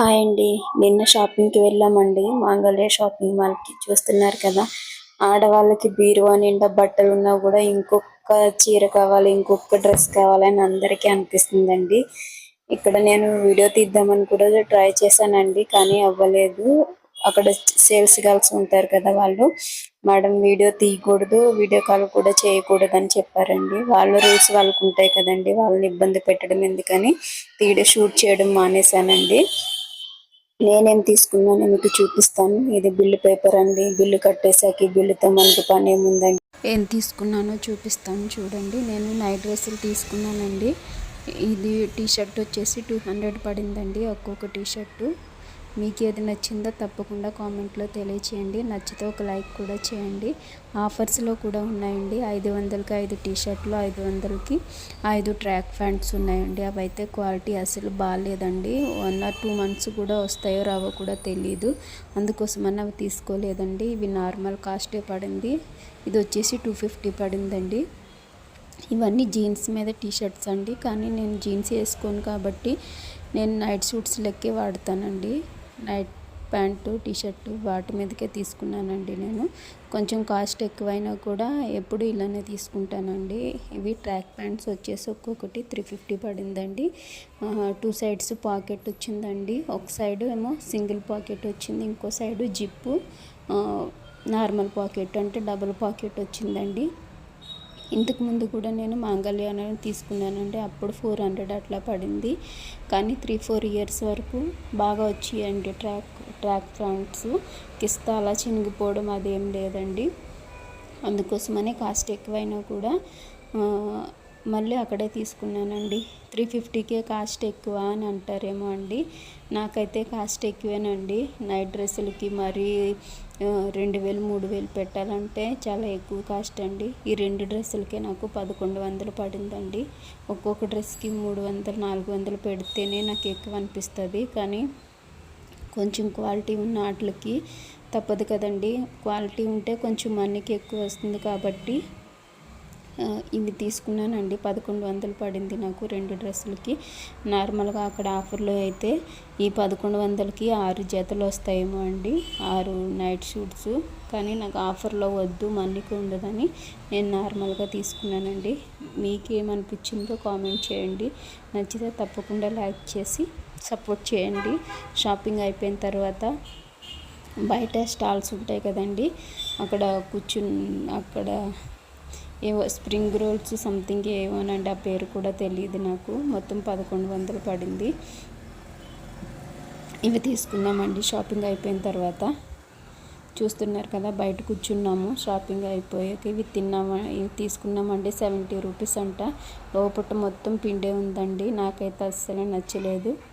Hi అండి. నిన్న షాపింగ్కి వెళ్ళామండి. మాంగళ్య షాపింగ్ మాల్కి చూస్తున్నారు కదా. ఆడవాళ్ళకి బీరువా నిండా బట్టలు ఉన్నా కూడా ఇంకొక చీర కావాలి ఇంకొక డ్రెస్ కావాలి అని అందరికీ అనిపిస్తుందండి. ఇక్కడ నేను వీడియో తీద్దామని కూడా ట్రై చేశానండి కానీ అవ్వలేదు. అక్కడ సేల్స్ గర్ల్స్ ఉంటారు కదా వాళ్ళు. మేడం వీడియో తీయకూడదు వీడియో కాల్ కూడా చేయకూడదు అని చెప్పారండి. వాళ్ళ రూల్స్ వాళ్ళకు ఉంటాయి కదండి. వాళ్ళని ఇబ్బంది పెట్టడం ఎందుకని తీయడం షూట్ చేయడం మానేశానండి. నేనేం తీసుకున్నానో మీకు చూపిస్తాను. ఇది బిల్లు పేపర్ అండి. బిల్లు కట్టేసాకి బిల్లుతో మనకి పని ఏముందండి? ఏం తీసుకున్నానో చూపిస్తాను చూడండి. నేను నైట్ డ్రెస్సులు తీసుకున్నానండి. ఇది టీ షర్ట్ వచ్చేసి టూ హండ్రెడ్ పడిందండి ఒక్కొక్క టీ షర్టు మీకు ఏది నచ్చిందో తప్పకుండా కామెంట్లో తెలియచేయండి. నచ్చితే ఒక లైక్ కూడా చేయండి. ఆఫర్స్లో కూడా ఉన్నాయండి. ఐదు వందలకి ఐదు టీషర్ట్లు ఐదు వందలకి ఐదు ట్రాక్ ప్యాంట్స్ ఉన్నాయండి. అవి అయితే క్వాలిటీ అసలు బాగాలేదండి. వన్ ఆర్ టూ మంత్స్ కూడా వస్తాయో రావో కూడా తెలియదు అందుకోసమని అవి తీసుకోలేదండి. ఇవి నార్మల్ కాస్టే పడింది. ఇది వచ్చేసి టూ ఫిఫ్టీ పడిందండి. ఇవన్నీ జీన్స్ మీద టీషర్ట్స్ అండి. కానీ నేను జీన్స్ వేసుకోను కాబట్టి నేను నైట్ సూట్స్ లెక్కే వాడతానండి. నైట్ ప్యాంటు టీ షర్టు వాటి మీదకే తీసుకున్నానండి నేను. కొంచెం కాస్ట్ ఎక్కువైనా కూడా ఎప్పుడు ఇలానే తీసుకుంటానండి. ఇవి ట్రాక్ ప్యాంట్స్ వచ్చేసి ఒక్కొక్కటి త్రీ ఫిఫ్టీ పడిందండి. టూ సైడ్స్ పాకెట్ వచ్చిందండి. ఒక సైడ్ ఏమో సింగిల్ పాకెట్ వచ్చింది ఇంకో సైడు జిప్పు నార్మల్ పాకెట్ అంటే డబుల్ పాకెట్ వచ్చిందండి. ఇంతకు ముందు కూడా నేను మాంగళ్యాన్ని తీసుకున్నానంటే అప్పుడు ఫోర్ హండ్రెడ్ అట్లా పడింది. కానీ త్రీ ఫోర్ ఇయర్స్ వరకు బాగా వచ్చాయండి ట్రాక్ ట్రాక్ ఫ్యాంట్స్ కిస్తా అలా చినిగిపోవడం అదేం లేదండి. అందుకోసమనే కాస్ట్ ఎక్కువైనా కూడా మళ్ళీ అక్కడే తీసుకున్నానండి. త్రీ ఫిఫ్టీకే కాస్ట్ ఎక్కువ అని అంటారేమో అండి. నాకైతే కాస్ట్ ఎక్కువేనండి. నైట్ డ్రెస్సులకి మరీ రెండు వేలు మూడు వేలు పెట్టాలంటే చాలా ఎక్కువ కాస్ట్ అండి. ఈ రెండు డ్రెస్సులకే నాకు పదకొండు వందలు పడిందండి. ఒక్కొక్క డ్రెస్కి మూడు వందలు నాలుగు వందలు పెడితేనే నాకు ఎక్కువ అనిపిస్తుంది. కానీ కొంచెం క్వాలిటీ ఉన్న వాటికి తప్పదు కదండి. క్వాలిటీ ఉంటే కొంచెం మనకి ఎక్కువ వస్తుంది కాబట్టి ఇవి తీసుకున్నానండి. పదకొండు వందలు పడింది నాకు రెండు డ్రెస్సులకి. నార్మల్గా అక్కడ ఆఫర్లో అయితే ఈ పదకొండు వందలకి ఆరు జతలు వస్తాయేమో అండి. ఆరు నైట్ షూట్స్. కానీ నాకు ఆఫర్లో వద్దు మనకి ఉండదని నేను నార్మల్గా తీసుకున్నానండి. మీకేమనిపించిందో కామెంట్ చేయండి. నచ్చితే తప్పకుండా లైక్ చేసి సపోర్ట్ చేయండి. షాపింగ్ అయిపోయిన తర్వాత బయట స్టాల్స్ ఉంటాయి కదండి. అక్కడ కూర్చుని అక్కడ ఏవో స్ప్రింగ్ రోల్స్ సంథింగ్ ఏమోనండి ఆ పేరు కూడా తెలియదు నాకు. మొత్తం పదకొండు వందలు పడింది. ఇవి తీసుకున్నామండి. షాపింగ్ అయిపోయిన తర్వాత. చూస్తున్నారు కదా బయట కూర్చున్నాము. షాపింగ్ అయిపోయాక ఇవి తిన్నాము ఇవి తీసుకున్నామండి. సెవెంటీ రూపీస్ అంట. లోపల మొత్తం పిండే ఉందండి. నాకైతే అస్సలు నచ్చలేదు.